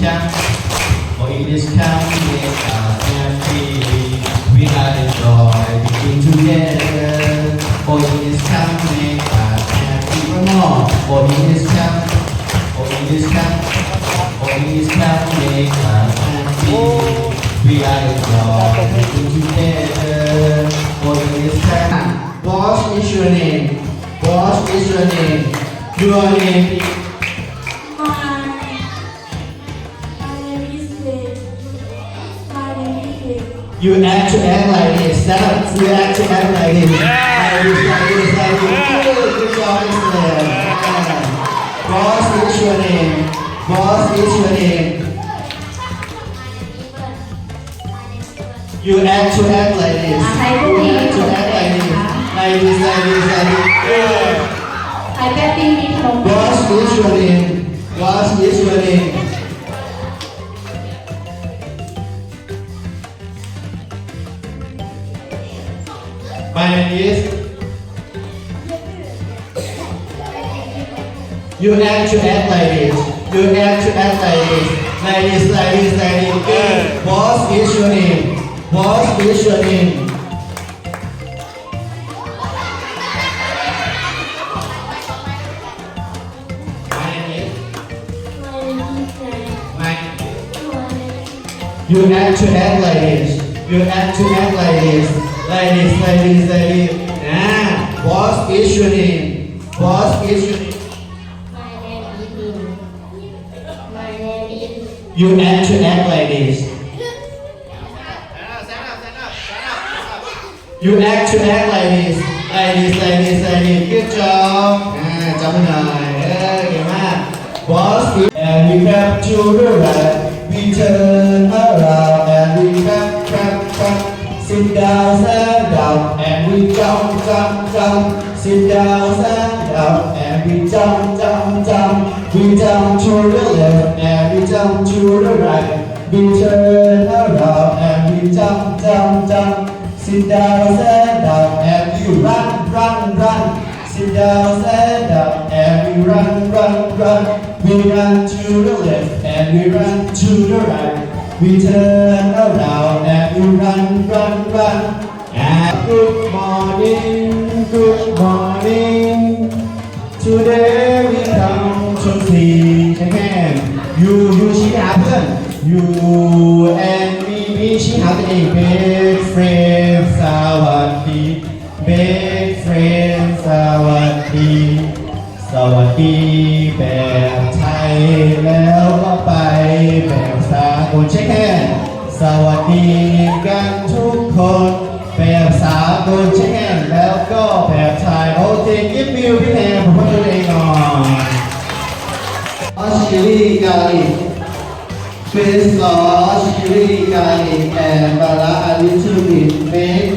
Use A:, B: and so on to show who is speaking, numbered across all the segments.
A: Camp. For English uh, camp, we are happy. We are together. For English are happy for English for English for English are happy. We are together. For English what is your name? What is your name? Your name you act to act like this. Stop. You act to act like this. Boss, what's your name? Boss, what's your name? You act to act like this. You act to act like this. Like this, like this, like this.
B: Yeah.
A: Boss, what's your name? Boss, what's your name? My name is. You act to act like this. You act to act like this. Like this, like this, like this. Good. Boss is your name. Boss is your name. My name is.
B: My name is Dave.
A: My
B: My name
A: You act to act like this. You act to act like this. Like this, like this, like this. Ah, boss is your name. Boss is your name.
B: My name is Lou. My name is
A: You act to act like this. You act to act like this. Like this, like this, like this. Good job. อ่าจำไว้หน่อยเออเก่งมาก Boss is and we clap to the right. We turn around Sit down, stand up, and we jump, jump, jump. Sit down, stand up, and we jump, jump, jump. We jump to the left and we jump to the right. We turn around and we jump, jump, jump. Sit down, stand up, and we run, run, run. Sit down, stand up, and we run, run, run. We run to the left and we run to the right. We turn around and we run, run, run. And good morning, good morning. Today we come to see again. You, you ชี้หาเพื่อน You and me มีชี้หาตัวเอง Big friend สวัสดี Big friend สวัสดี สวัสดีแบบไทยแล้ว สากลเช็คแฮนสวัสดีกันทุกคน แบบสากลเช็คแฮนแล้วก็แบบชายโอเจกิฟมิวพี่แทนผมพูดตัวเองหน่อยซอสชิลลี่กาลิกเป็นซอสชิลลี่กาลิแอนบาราอาลิชูบิเมก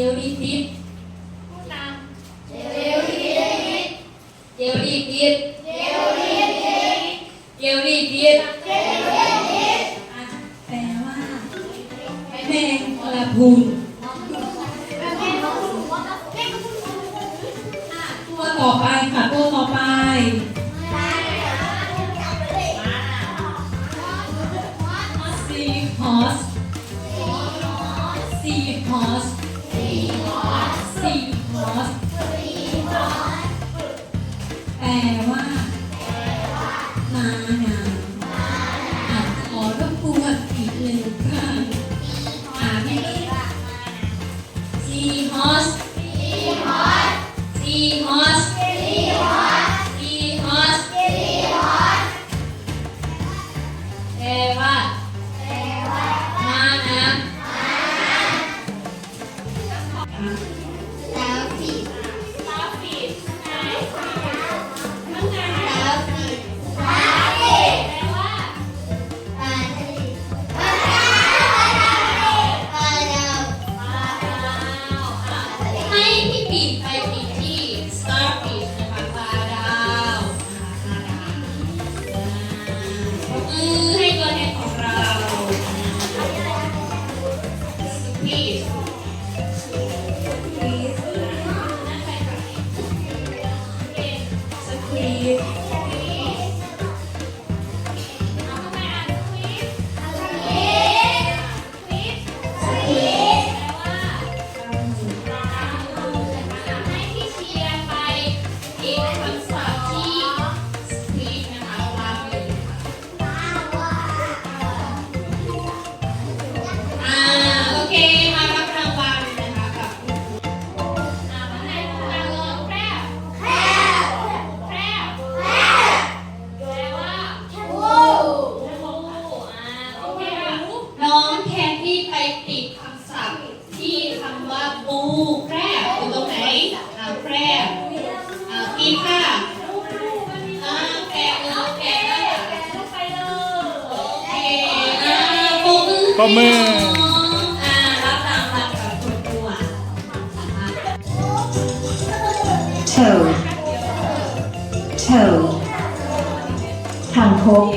C: jellyfish เจ Three horse. Three horse. Three horse. দিয়ে ปรบมือโชว์โชว์ทา
D: งพก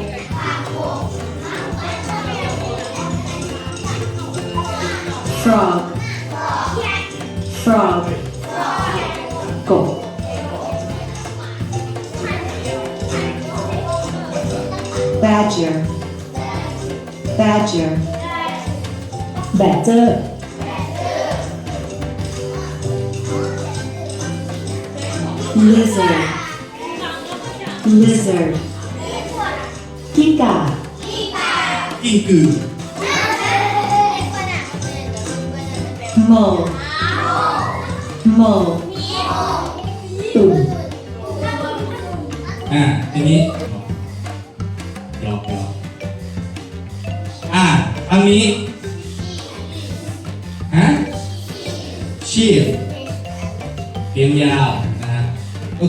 D: ฟรอ
E: g frog กบ
F: แบ badger badger แบเจอร์
D: ลิซาร์เลิซา
F: ร์กิ้งก่ากิ้ง
D: กือ
G: โมโมตุ่มอ่าทีนี้ยอกยอกอ่าอั
B: นนี้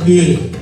B: Yeah.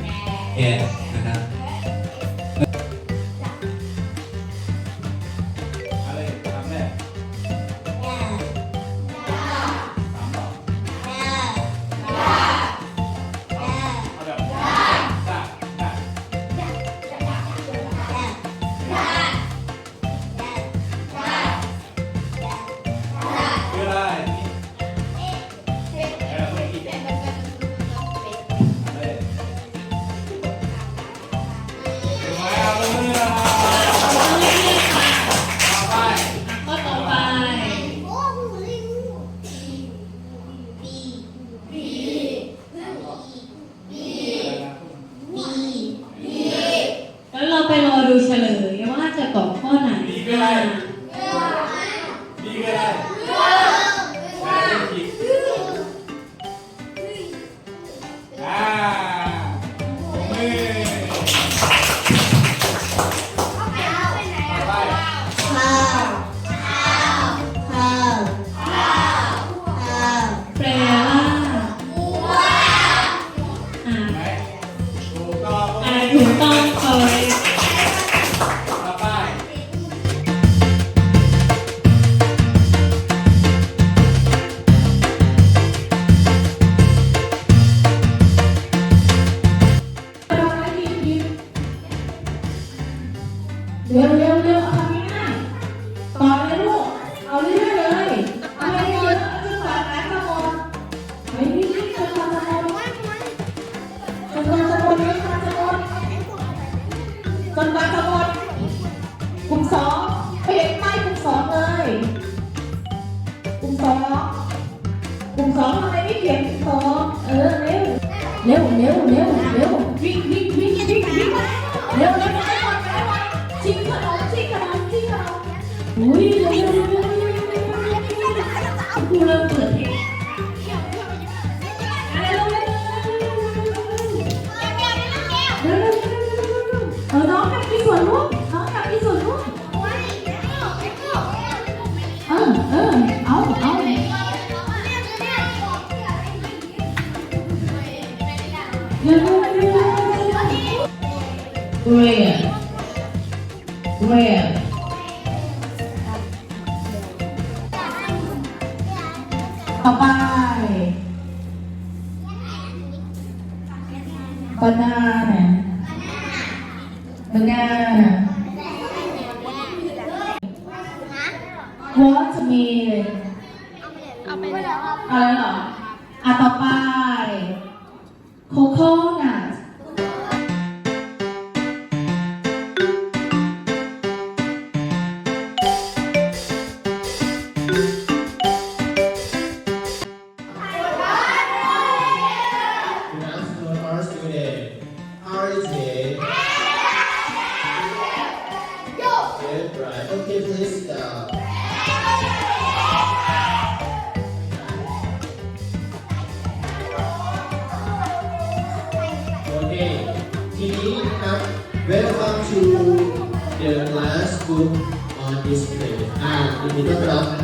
B: どうい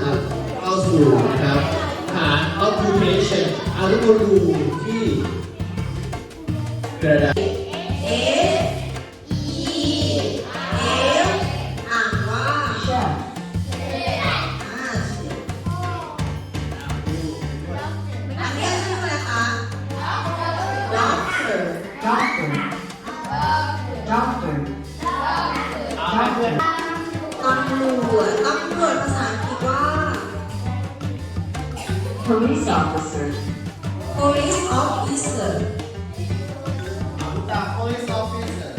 B: ครับเข้าสู่นะครับหา occupation อาทุกคนดูที่กระดาษ
F: police officer,
C: police officer.
A: Police officer.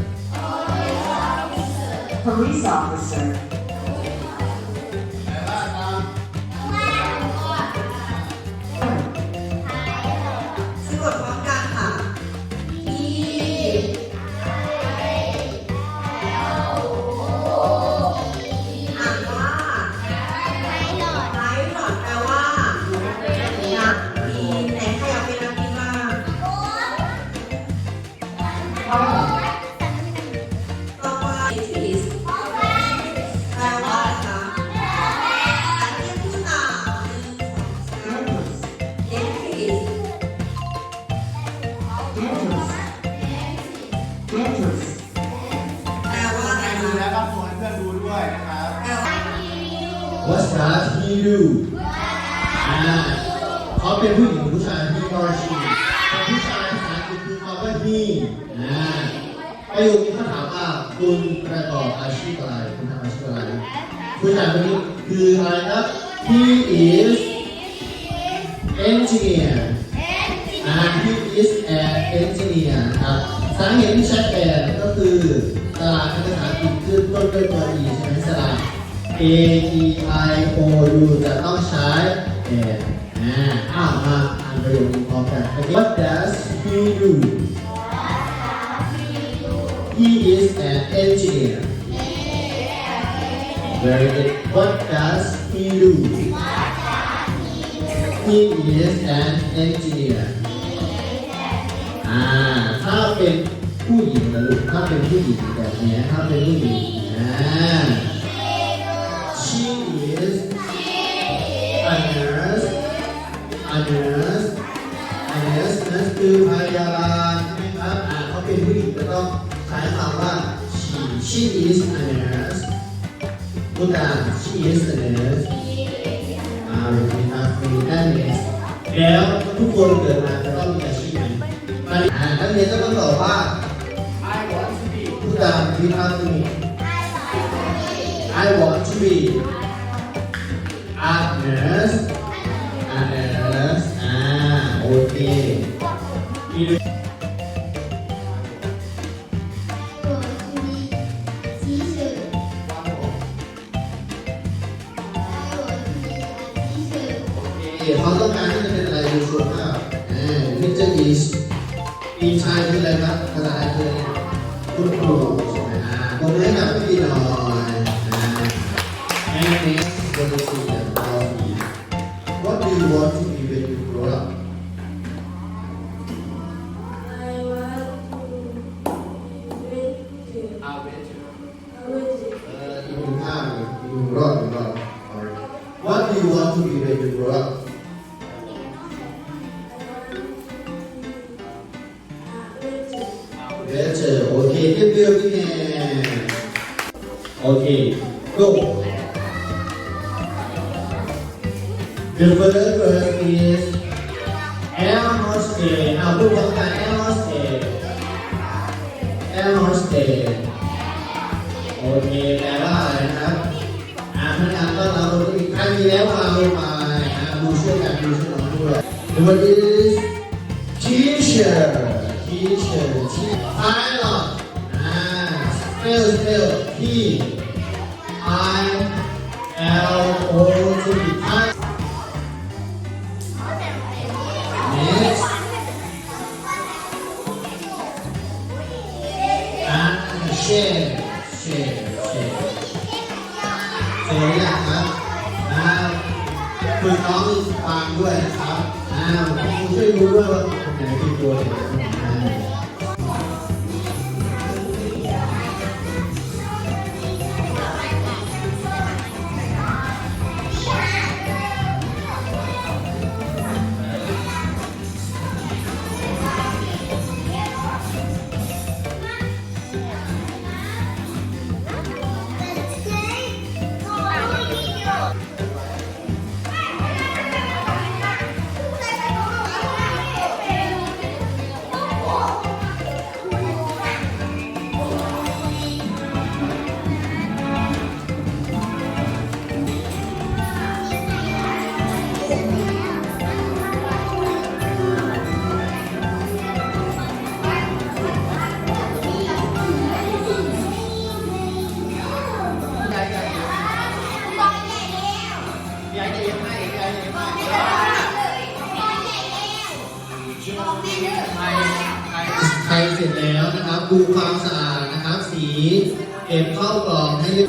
F: Police officer,
A: แป คื
C: อคำ
A: ว่า he อ่าประโยคนี้เขาถามว่าคุณประกอบอาชีพอะไร คุณทำอาชีพอะไรผู้ชายคนนี้คืออะไรครับ he is engineer and he is an engineer ครับสาเหตุที่ใช้แอนก็คือสระในภาษาอังกฤษขึ้นต้นด้วยตัว e ใช่ไหมสระ A E I O U จะต้องใช้แอนอ่าอ้าวมาอ่านประโยคนี้พร้อมกัน What does he do He is an engineer Very good What does he do He is an engineer อ่า ถ้าเป็นผู้หญิงนะลูก ถ้าเป็นผู้หญิงแบบเนี้ยถ้าเป็นผู้หญิงอ่า she is a nurse a nurse a nurse nurse คือพยาบาลใช่ไหมครับ อ่าเขาเป็นผู้หญิงก็ต้อง ใช้คำว่า she she is a nurse พูดตาม she is a nurse อ่าเรียนไหมครับมีด้านนี้แล้วทุกคนเกิดมาจะต้องมีอาชีพไหมมาอ่านักเรียนก็ต้องตอบว่า I want to be พูดตามที่ท่านมี I want to be a nurse เขาต้องการที่จะเป็นอะไรดูชัวร์มากอ่า Teacher is ปีชายคืออะไรครับภาษาไทยคือคุณครูใช่ไหมอ่าผมให้กับพี่หน่อยแอ่า And next what is the body What do you want first verse is Air hostess เอาพูดพร้อมกัน Air hostess Air hostess โอเคแปลว่าอะไรนะครับอ่าพนักงานต้อนรับบนเครื่องบินใครมีแล้วมาลงมาอ่าดูช่วยกันดูช่วยน้องด้วย The word is teacher teacher teacher pilot อ่า spell spell P I L O T pilot share share share เสร็จหรือยังครับอ่าฝึกน้องฟังด้วยนะครับอ่าคุณช่วยดูด้วยว่าคนไหนเป็นตัวไหน เก็บเ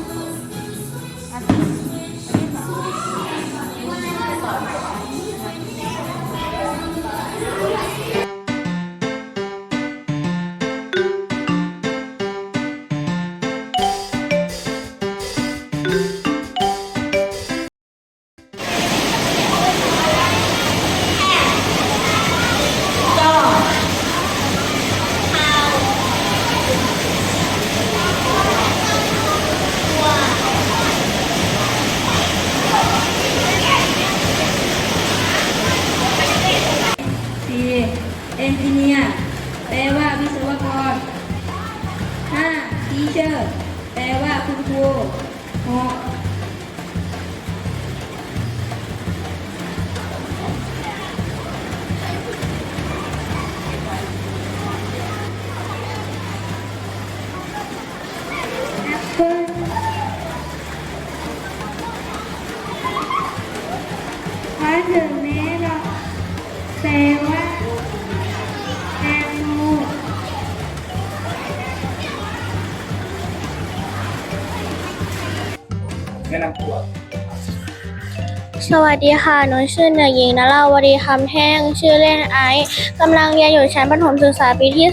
A: ส
C: วั
H: สดีค่ะ หนูชื่อเนยหญิงนราวดีคำแท่ง ชื่อเล่นไอซ์กำลังเรียนอยู่ชั้นประถมศึกษาปีที่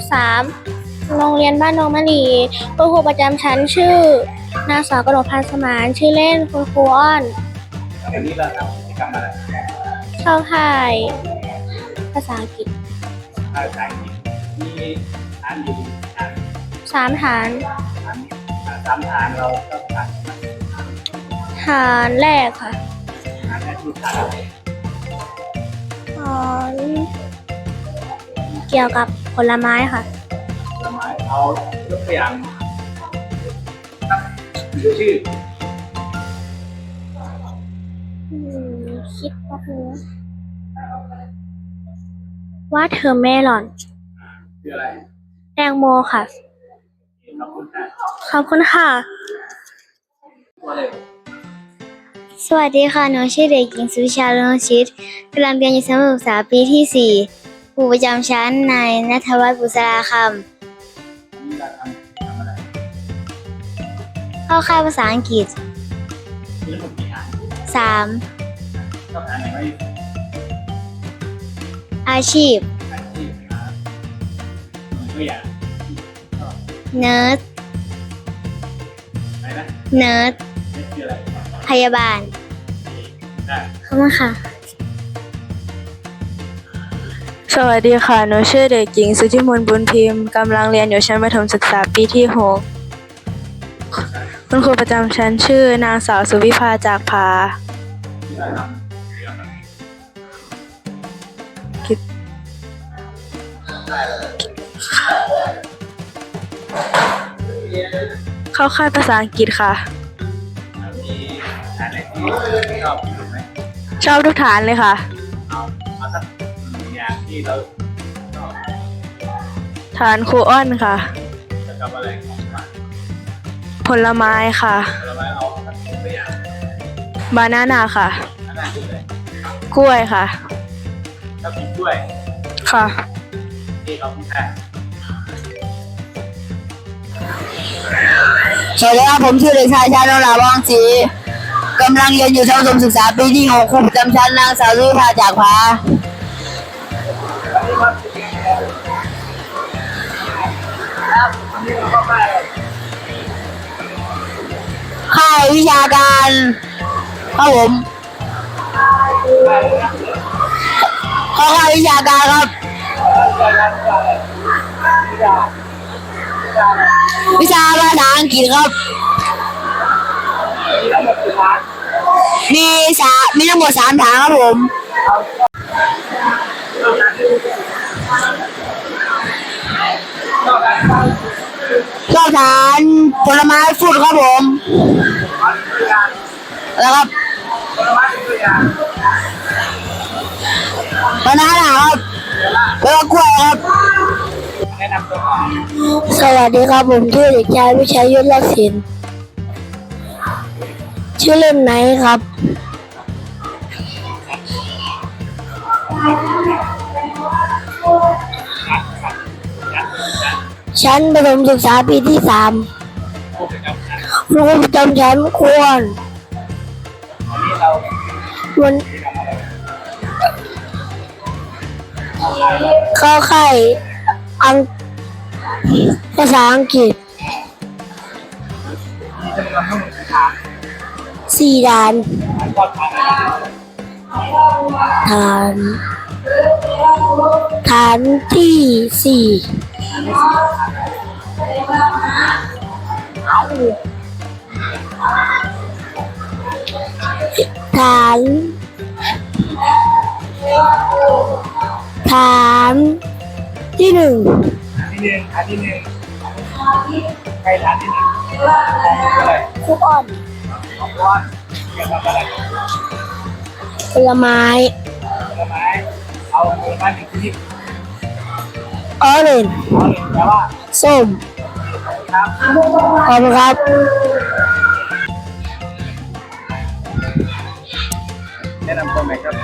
H: 3 โรงเรียนบ้านนองมะลีคุณครูประจำชั้นชื่อนางสาวกระโดดพันสมาน ชื่อเล่นคุณครูอ้อน
I: วันนี้เราทำกิจกรรมอะไร
H: เข้าค่ายภาษาอังกฤษ
I: ภาษาอังกฤษมีฐานอยู่ฐาน
H: สามฐาน
I: ฐานอ่าสามฐานเราก็ฐาน
H: ฐานแรกค่ะ สอนเกี่ยวกับผลไม้ค่ะ
I: ผลไม้เอายกตัวอย่างครับชื่อ
H: อืมคิดแป๊บนึงว่าเธอเมลอน
I: ชื่ออะไร
H: แตงโมค่ะ
I: ขอบคุณค่ะ
H: ขอบคุณค่ะ
I: ตัวเลย
H: สวัสดีค่ะหนูชื่อเด็กหญิงสุวิชาลุนชิตกำลังเรียนอยู่ชั้นประถมศึกษาปีที่สี่ครูประจำชั้นนายนัทวัฒน์บุษราค
I: วันนี้เราทำทำอะไรำ
H: เข้าค่ายภาษาอังกฤษ
I: มีทั้งหมดกี่ฐาน
H: สาม
I: ชอบฐานไหนไม่
H: อาชีพ
I: ฐานที่นะครับตัวอย่าง
H: เนิร์ด
I: อะไรนะ
H: เนิร์ด
I: นี่คืออะไร
H: พยาบาล
I: ได้
H: ขอบคุณค่ะ
J: สวัสดีค่ะ หนูชื่อเด็กหญิงสุธิมนต์บุญพิมพ์กำลังเรียนอยู่ชั้นประถมศึกษาปีที่หกคุณครูประจำชั้นชื่อนางสาวสุวิภาจากพา
I: ที่เราทำเกี่ยวกับ
J: คิดเข้าค่ายภาษาอังกฤษค่ะ
I: มีฐานไหนที่ ชอบถูกไหม
J: ชอบทุกฐานเลยค่ะ
I: เอาเอาสักหนึ่งอย่างที่เราชอบ
J: ฐานครูอ้อนค่ะ
I: จะทำอะไรของมัน
J: ผลไม้ค่ะ
I: ผลไม้เอาสักตัวอย่าง
J: บานาน่าค่ะ
I: อันนั้นคืออะไร
J: กล้วยค่ะ
I: ถ้ากินกล้วย
J: ค่ะ
I: ที่เขาพูดแค่
K: สวัสดีครับผมชื่อเด็กชายชานนท์ลาบองศรี กำลังเรียนอยู่ชั้นประถมศึกษาปีที่หกครูประจำชั้นนางสาวสุภาจากพาค่ายวิชาการครับผมข้าค่ายวิชาการครับ วิชาภาษาอังกฤษครับ มีสามีทั้งหมดสามฐานครับผม ชอบทานผลไม้ฟรุตครับผม แล้วครับบานาน่าครับแล้วก็กล้วยครับ
H: สวัสดีครับผมชื่อเด็กชายวิชัยยุทธลักษิณ ชื่อเล่นไหนครับ
I: ยัดยัด
L: ชั้นประถมศึกษาปีที่สามครูประจำชั้นควร วันเข้าค่อังภาษาอังกฤษ สี่ด่านฐานฐานที่สี่ฐานฐานที่หนึ่ง
I: ที่หนึ่งอันที่หนึ่งใครทานที่หนึ่งอะไร
L: ครูอ่อน
I: ร้อนเกี่ยวกับอะไร
L: ผลไม้
I: ผลไม้เอาผลไม้หนึ่งชนิด
L: ออเรนจ์
I: เอาหนึ่งแปลว่า
L: ส้ม
I: ครับ
L: ขอบคุณครับ
I: แนะนำตัวหน่อยครับ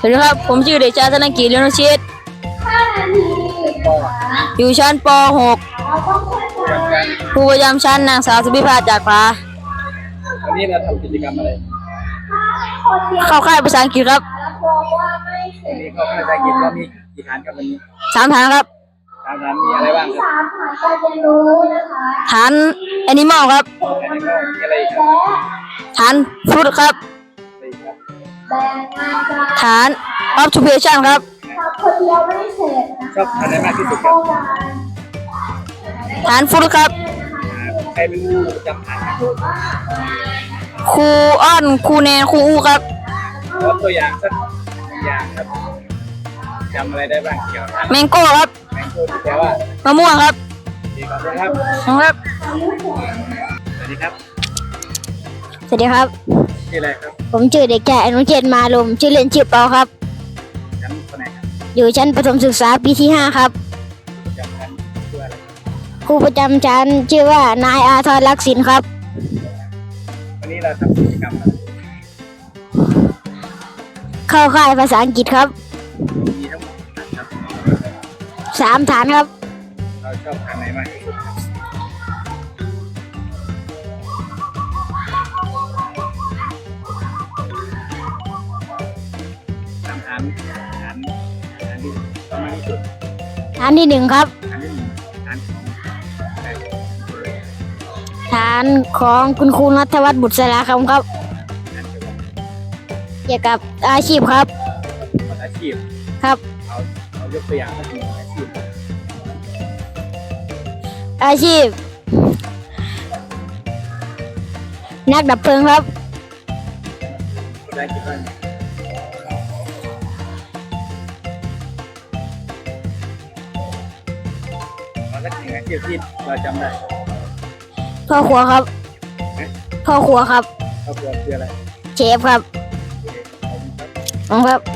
K: สวัสดีครับ ผมชื่อเด็กชายธนกิจเลี้ยงชิตอยู่ชั้นป .6 ครูประจำชั้นนางสาวสุพิภาจากพา
I: วั นนี้เราทำกิจกรรมอะไร
K: เข้าค่ายภาษาอังกฤษครับ
I: วันนี้เขาภาษาอังกฤษก็มีกี่ฐานครับวันนี้
K: สามฐานครับ
I: ฐานฐานมีอะไรบ้างครับ
K: ฐานแอนิมอลครับ
I: อันนี้ก็มีอะไรอีกครับ
K: ฐานฟรุตครับ
I: อะไรอีกครับ
K: ฐานออ c ทูเพชันครับ
I: ชอบฐานไหนมากที่สุดครับ
K: ฐานฟรุตครับ
I: ใครเป็นผู้ประจำฐานครับ
K: ครูอ้อนครูแนนครูอู้ครับ
I: ขอตัวอย่างสักอย่างครับจำอะไรได้บ้างเกี่ยวกับฐาน
K: แมงโก้ครับ
I: แมงโก้ที่แปลว่ามะ
K: ม่วงครับ
I: ดีขอบคุณครับ
K: ครับ
I: สวัสดีครับ
L: สวัสดีครับ
I: ชื่ออะไรครับ
L: ผมชื่อเด็กชายอนุเชษมาลมชื่อเล่นชื่อเปาครับ
I: ชั้นคนไหนครับ
L: อยู่ชั้นประถมศึกษาปีที่ห้าครับ ครูประจำชั้นชื่อว่านายอาทรลักษินครับ
I: วันนี้เราทำกิจกรรมอะไร
L: เข้าค่ายภาษาอังกฤษครับ
I: มีทั้งหมดกี่ฐานครับ
L: สามฐานครับ
I: เราชอบฐานไหนมากที่สุดครับสามฐานฐานฐานที่ต้องมากที่สุด
L: ฐานที่หนึ่งครับ ฐานของคุณครูนัทวัฒน์บุตรสลาคำครับ
I: ฐานเกี่ยวกับ
L: เกี่ยวกับอาชีพครับ
I: อาชีพ
L: ครับ
I: เอาเอายกตัวอย่างสักหนึ่งอาชีพ
L: อาชีพ นักดับเพลิงครับ
I: ได้คิดว่าไงเอาสักหนึ่งอาชีพที่เราจำได้
L: พ่อครัวครับ พ่อครัวครับ
I: ครอบครัวคืออะไร
L: เชฟครับ
I: โอเคขอบคุณครับ
L: ขอบคุณครับ